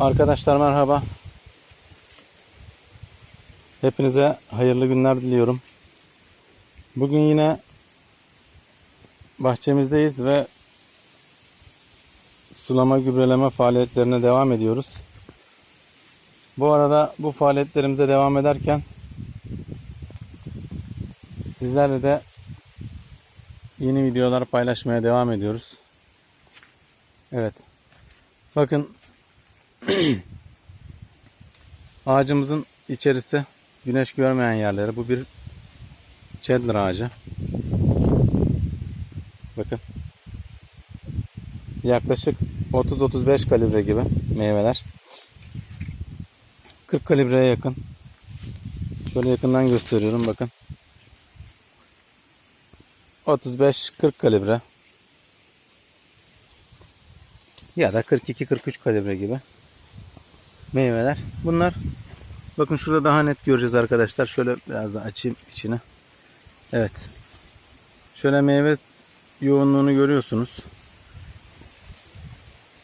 Arkadaşlar merhaba. Hepinize hayırlı günler diliyorum. Bugün yine bahçemizdeyiz ve sulama gübreleme faaliyetlerine devam ediyoruz. Bu arada bu faaliyetlerimize devam ederken sizlerle de yeni videolar paylaşmaya devam ediyoruz. Evet. Bakın ağacımızın içerisi güneş görmeyen yerleri. Bu bir cedar ağacı. Bakın. Yaklaşık 30-35 kalibre gibi meyveler. 40 kalibreye yakın. Şöyle yakından gösteriyorum bakın. 35-40 kalibre. Ya da 42-43 kalibre gibi meyveler. Bunlar bakın şurada daha net göreceğiz arkadaşlar. Şöyle biraz da açayım içini. Evet. Şöyle meyve yoğunluğunu görüyorsunuz.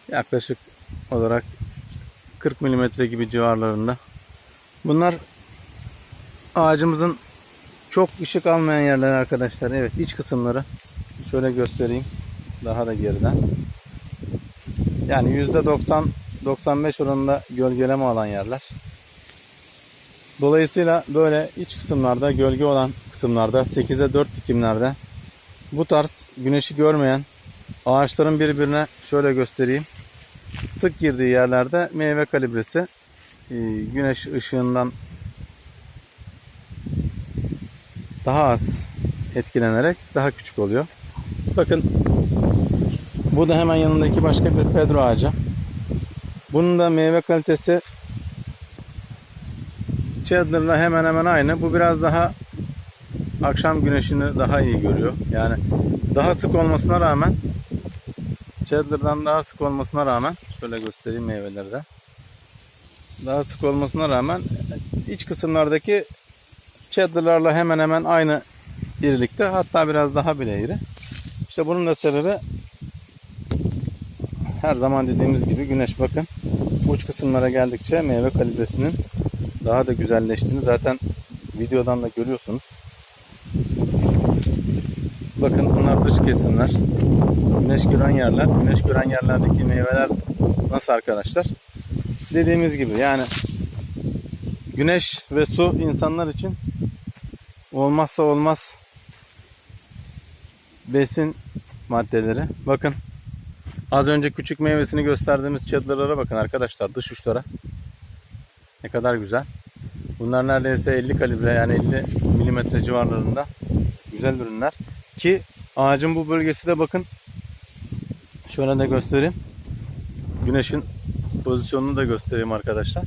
Yaklaşık olarak 40 milimetre gibi civarlarında. Bunlar ağacımızın çok ışık almayan yerler arkadaşlar. Evet iç kısımları şöyle göstereyim. Daha da geriden. Yani %90 95 oranında gölgeleme alan yerler. Dolayısıyla böyle iç kısımlarda gölge olan kısımlarda 8'e 4 dikimlerde bu tarz güneşi görmeyen ağaçların birbirine şöyle göstereyim. Sık girdiği yerlerde meyve kalibresi e, güneş ışığından daha az etkilenerek daha küçük oluyor. Bakın bu da hemen yanındaki başka bir pedro ağacı. Bunun da meyve kalitesi Cheddar'la hemen hemen aynı. Bu biraz daha akşam güneşini daha iyi görüyor. Yani daha sık olmasına rağmen Cheddar'dan daha sık olmasına rağmen şöyle göstereyim meyveleri de. Daha sık olmasına rağmen iç kısımlardaki Cheddar'larla hemen hemen aynı irilikte. Hatta biraz daha bile iri. İşte bunun da sebebi her zaman dediğimiz gibi güneş bakın uç kısımlara geldikçe meyve kalitesinin daha da güzelleştiğini zaten videodan da görüyorsunuz. Bakın bunlar dış kesimler. Güneş gören yerler. Güneş gören yerlerdeki meyveler nasıl arkadaşlar? Dediğimiz gibi yani güneş ve su insanlar için olmazsa olmaz besin maddeleri. Bakın Az önce küçük meyvesini gösterdiğimiz çadırlara bakın arkadaşlar dış uçlara. Ne kadar güzel. Bunlar neredeyse 50 kalibre yani 50 milimetre civarlarında güzel ürünler. Ki ağacın bu bölgesi de bakın şöyle de göstereyim. Güneşin pozisyonunu da göstereyim arkadaşlar.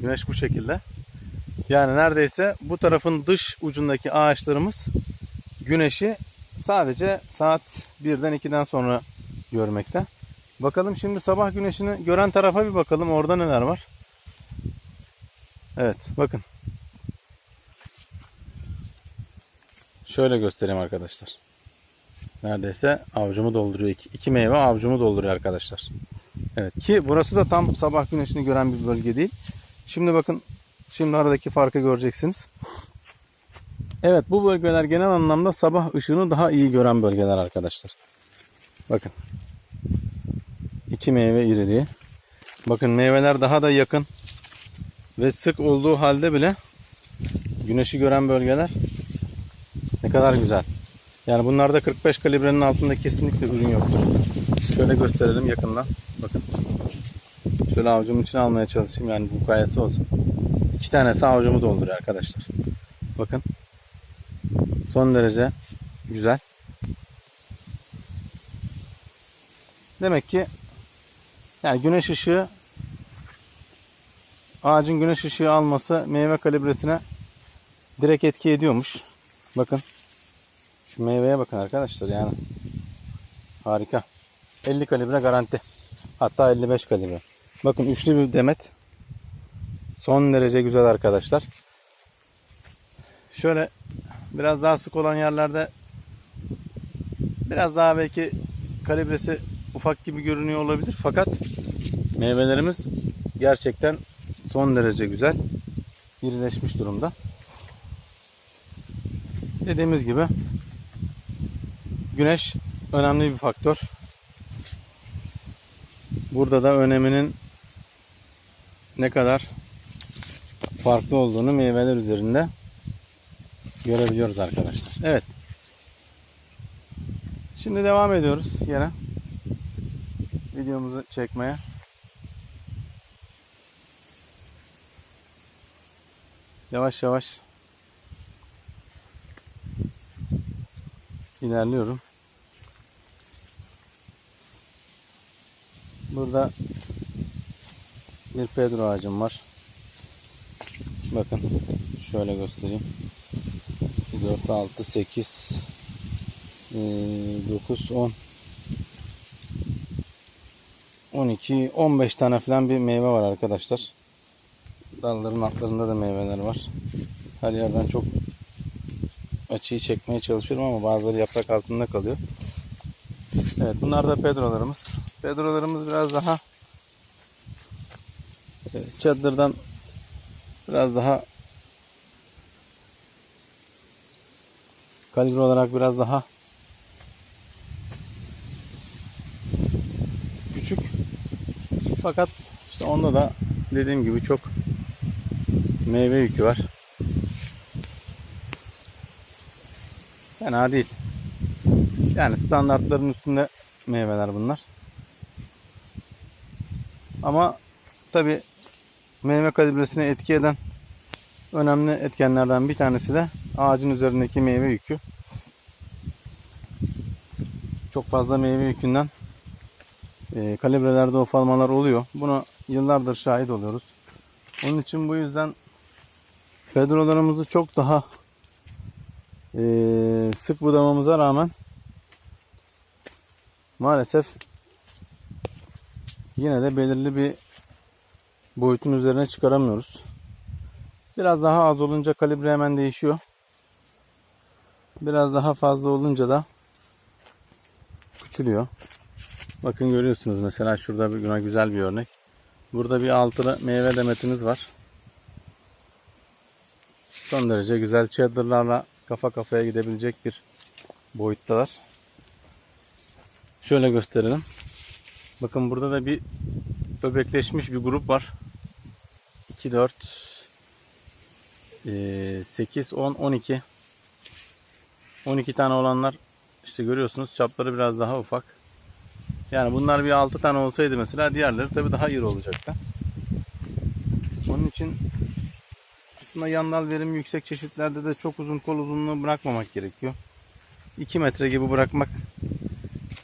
Güneş bu şekilde. Yani neredeyse bu tarafın dış ucundaki ağaçlarımız güneşi sadece saat 1'den 2'den sonra görmekte. Bakalım şimdi sabah güneşini gören tarafa bir bakalım. Orada neler var. Evet bakın. Şöyle göstereyim arkadaşlar. Neredeyse avucumu dolduruyor. İki, iki meyve avucumu dolduruyor arkadaşlar. Evet ki burası da tam sabah güneşini gören bir bölge değil. Şimdi bakın şimdi aradaki farkı göreceksiniz. Evet bu bölgeler genel anlamda sabah ışığını daha iyi gören bölgeler arkadaşlar. Bakın. İki meyve iriliği. Bakın meyveler daha da yakın. Ve sık olduğu halde bile güneşi gören bölgeler ne kadar güzel. Yani bunlarda 45 kalibrenin altında kesinlikle ürün yoktur. Şöyle gösterelim yakından. Bakın. Şöyle avucumun içine almaya çalışayım. Yani bu kayası olsun. İki tanesi avucumu dolduruyor arkadaşlar. Bakın. Son derece güzel. Demek ki yani güneş ışığı ağacın güneş ışığı alması meyve kalibresine direkt etki ediyormuş. Bakın. Şu meyveye bakın arkadaşlar yani. Harika. 50 kalibre garanti. Hatta 55 kalibre. Bakın üçlü bir demet. Son derece güzel arkadaşlar. Şöyle biraz daha sık olan yerlerde biraz daha belki kalibresi ufak gibi görünüyor olabilir. Fakat Meyvelerimiz gerçekten son derece güzel. İrileşmiş durumda. Dediğimiz gibi güneş önemli bir faktör. Burada da öneminin ne kadar farklı olduğunu meyveler üzerinde görebiliyoruz arkadaşlar. Evet. Şimdi devam ediyoruz yine videomuzu çekmeye. Yavaş yavaş ilerliyorum. Burada bir pedro ağacım var. Bakın şöyle göstereyim. 4, 6, 8, 9, 10, 12, 15 tane falan bir meyve var arkadaşlar. Dalların altlarında da meyveler var. Her yerden çok açıyı çekmeye çalışıyorum ama bazıları yaprak altında kalıyor. Evet bunlar da pedrolarımız. Pedrolarımız biraz daha e, çadırdan biraz daha kalibre olarak biraz daha küçük. Fakat işte onda da dediğim gibi çok meyve yükü var. Fena değil. Yani standartların üstünde meyveler bunlar. Ama tabi meyve kalibresine etki eden önemli etkenlerden bir tanesi de ağacın üzerindeki meyve yükü. Çok fazla meyve yükünden e, kalibrelerde ufalmalar oluyor. Buna yıllardır şahit oluyoruz. Onun için bu yüzden pedrolarımızı çok daha e, sık budamamıza rağmen maalesef yine de belirli bir boyutun üzerine çıkaramıyoruz. Biraz daha az olunca kalibre hemen değişiyor. Biraz daha fazla olunca da küçülüyor. Bakın görüyorsunuz mesela şurada bir güzel bir örnek. Burada bir altılı meyve demetimiz var. Son derece güzel cheddarlarla kafa kafaya gidebilecek bir boyuttalar. Şöyle gösterelim. Bakın burada da bir öbekleşmiş bir grup var. 2, 4, 8, 10, 12. 12 tane olanlar işte görüyorsunuz çapları biraz daha ufak. Yani bunlar bir 6 tane olsaydı mesela diğerleri tabii daha iri olacaktı. Onun için aslında yan dal verimi yüksek çeşitlerde de çok uzun kol uzunluğu bırakmamak gerekiyor. 2 metre gibi bırakmak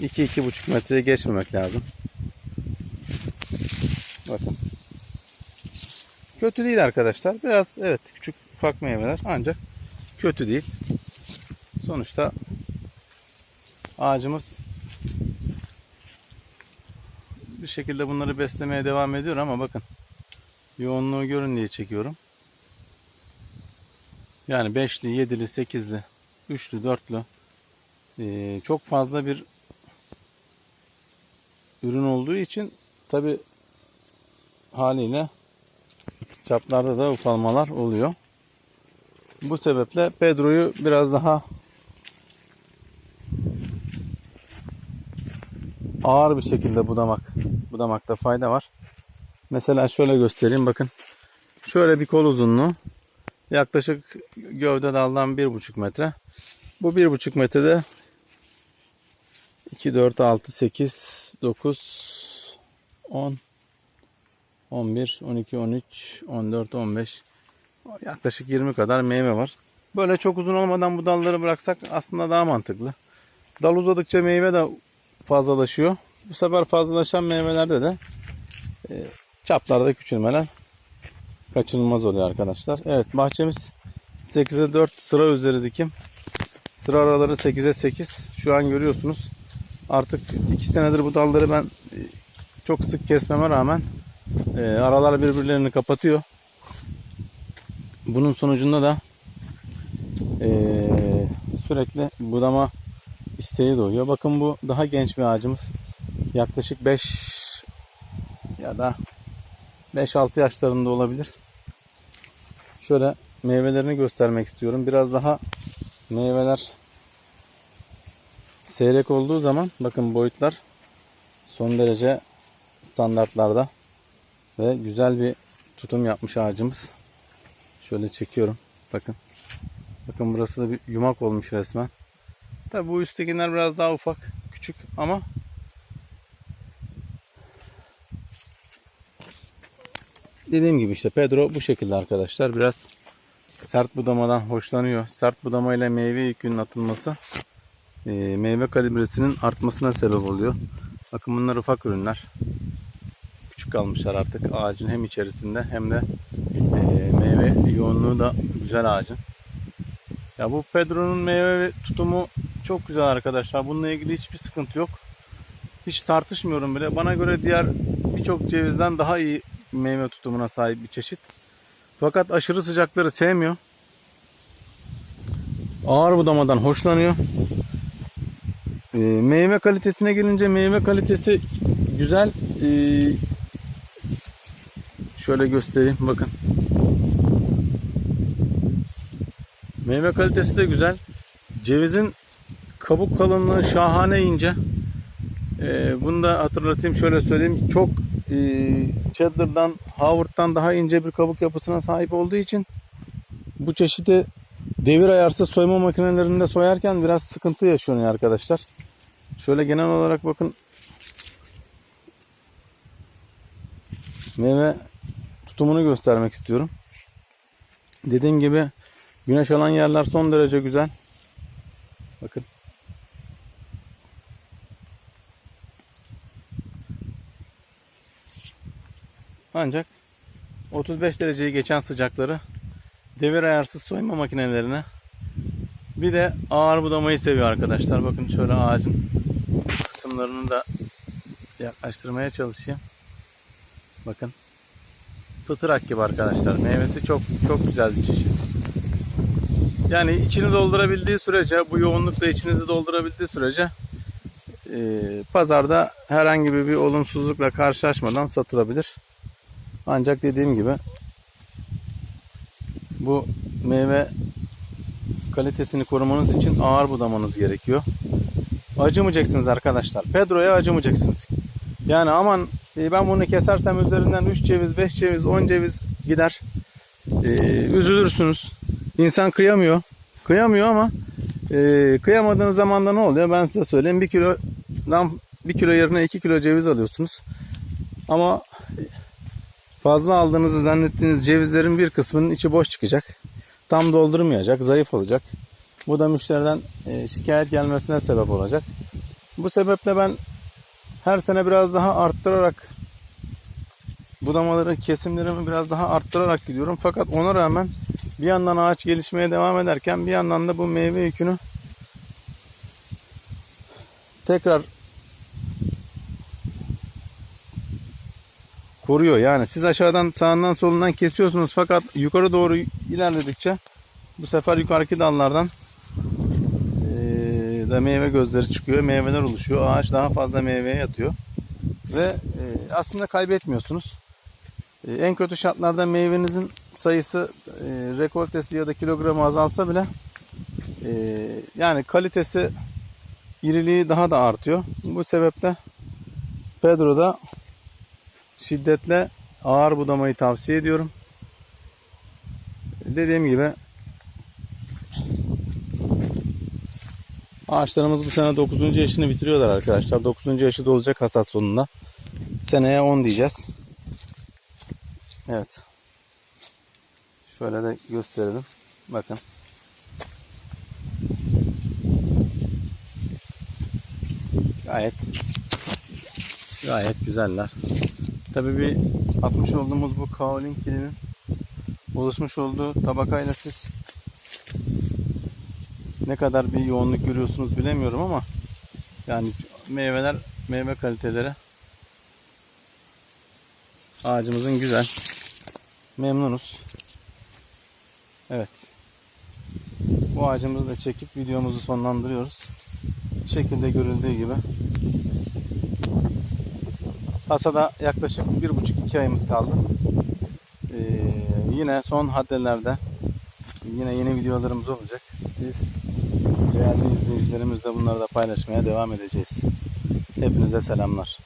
2-2,5 metreye geçmemek lazım. Bakın. Kötü değil arkadaşlar. Biraz evet küçük ufak meyveler ancak kötü değil. Sonuçta ağacımız bir şekilde bunları beslemeye devam ediyor ama bakın yoğunluğu görün diye çekiyorum. Yani 5'li, 7'li, 8'li, 3'lü, 4'lü ee, çok fazla bir ürün olduğu için tabi haliyle çaplarda da ufalmalar oluyor. Bu sebeple Pedro'yu biraz daha ağır bir şekilde budamak budamakta fayda var. Mesela şöyle göstereyim bakın. Şöyle bir kol uzunluğu. Yaklaşık gövde daldan 1,5 metre. Bu 1,5 metrede 2, 4, 6, 8, 9, 10, 11, 12, 13, 14, 15 yaklaşık 20 kadar meyve var. Böyle çok uzun olmadan bu dalları bıraksak aslında daha mantıklı. Dal uzadıkça meyve de fazlalaşıyor. Bu sefer fazlalaşan meyvelerde de e, çaplarda küçülmeler kaçınılmaz oluyor arkadaşlar. Evet bahçemiz 8'e 4 sıra üzeri dikim. Sıra araları 8'e 8. Şu an görüyorsunuz. Artık 2 senedir bu dalları ben e, çok sık kesmeme rağmen e, aralar birbirlerini kapatıyor. Bunun sonucunda da e, sürekli budama isteği doğuyor. Bakın bu daha genç bir ağacımız. Yaklaşık 5 ya da 5-6 yaşlarında olabilir. Şöyle meyvelerini göstermek istiyorum. Biraz daha meyveler seyrek olduğu zaman bakın boyutlar son derece standartlarda ve güzel bir tutum yapmış ağacımız. Şöyle çekiyorum. Bakın. Bakın burası da bir yumak olmuş resmen. Tabi bu üsttekiler biraz daha ufak, küçük ama dediğim gibi işte Pedro bu şekilde arkadaşlar. Biraz sert budamadan hoşlanıyor. Sert budamayla meyve yükünün atılması e, meyve kalibresinin artmasına sebep oluyor. Bakın bunlar ufak ürünler. Küçük kalmışlar artık ağacın hem içerisinde hem de e, meyve yoğunluğu da güzel ağacın. Ya bu Pedro'nun meyve tutumu çok güzel arkadaşlar. Bununla ilgili hiçbir sıkıntı yok. Hiç tartışmıyorum bile. Bana göre diğer birçok cevizden daha iyi meyve tutumuna sahip bir çeşit. Fakat aşırı sıcakları sevmiyor. Ağır budamadan hoşlanıyor. Ee, meyve kalitesine gelince meyve kalitesi güzel. Ee, şöyle göstereyim bakın. Meyve kalitesi de güzel. Cevizin kabuk kalınlığı şahane ince. Ee, bunu da hatırlatayım şöyle söyleyeyim. Çok e, Cheddar'dan, Howard'dan daha ince bir kabuk yapısına sahip olduğu için bu çeşidi devir ayarsız soyma makinelerinde soyarken biraz sıkıntı yaşıyor arkadaşlar. Şöyle genel olarak bakın meyve tutumunu göstermek istiyorum. Dediğim gibi güneş alan yerler son derece güzel. Bakın. Ancak 35 dereceyi geçen sıcakları devir ayarsız soyma makinelerine bir de ağır budamayı seviyor arkadaşlar. Bakın şöyle ağacın kısımlarını da yaklaştırmaya çalışayım. Bakın. Fıtırak gibi arkadaşlar. Meyvesi çok çok güzel bir çeşit. Yani içini doldurabildiği sürece, bu yoğunlukla içinizi doldurabildiği sürece e, pazarda herhangi bir olumsuzlukla karşılaşmadan satılabilir. Ancak dediğim gibi bu meyve kalitesini korumanız için ağır budamanız gerekiyor. Acımayacaksınız arkadaşlar. Pedro'ya acımayacaksınız. Yani aman e, ben bunu kesersem üzerinden 3 ceviz, 5 ceviz, 10 ceviz gider. Ee, üzülürsünüz. İnsan kıyamıyor. Kıyamıyor ama e, kıyamadığınız zaman da ne oluyor? Ben size söyleyeyim. 1 kilodan 1 kilo yerine 2 kilo ceviz alıyorsunuz. Ama fazla aldığınızı zannettiğiniz cevizlerin bir kısmının içi boş çıkacak. Tam doldurmayacak, zayıf olacak. Bu da müşteriden e, şikayet gelmesine sebep olacak. Bu sebeple ben her sene biraz daha arttırarak budamaları, kesimlerimi biraz daha arttırarak gidiyorum. Fakat ona rağmen bir yandan ağaç gelişmeye devam ederken bir yandan da bu meyve yükünü tekrar koruyor. Yani siz aşağıdan sağından solundan kesiyorsunuz fakat yukarı doğru ilerledikçe bu sefer yukarıki dallardan da meyve gözleri çıkıyor. Meyveler oluşuyor. Ağaç daha fazla meyveye yatıyor. Ve aslında kaybetmiyorsunuz. En kötü şartlarda meyvenizin sayısı rekoltesi ya da kilogramı azalsa bile yani kalitesi iriliği daha da artıyor. Bu sebeple Pedro'da şiddetle ağır budamayı tavsiye ediyorum. Dediğim gibi ağaçlarımız bu sene 9. yaşını bitiriyorlar arkadaşlar. 9. yaşı da olacak hasat sonunda. Seneye 10 diyeceğiz. Evet. Şöyle de gösterelim. Bakın. Gayet gayet güzeller. Tabii bir atmış olduğumuz bu kaolin kilinin oluşmuş olduğu tabakayla siz ne kadar bir yoğunluk görüyorsunuz bilemiyorum ama yani meyveler meyve kaliteleri ağacımızın güzel. Memnunuz. Evet. Bu ağacımızı da çekip videomuzu sonlandırıyoruz. Şekilde görüldüğü gibi Hasada yaklaşık bir buçuk iki ayımız kaldı. Ee, yine son haddelerde yine yeni videolarımız olacak. Biz değerli izleyicilerimizle bunları da paylaşmaya devam edeceğiz. Hepinize selamlar.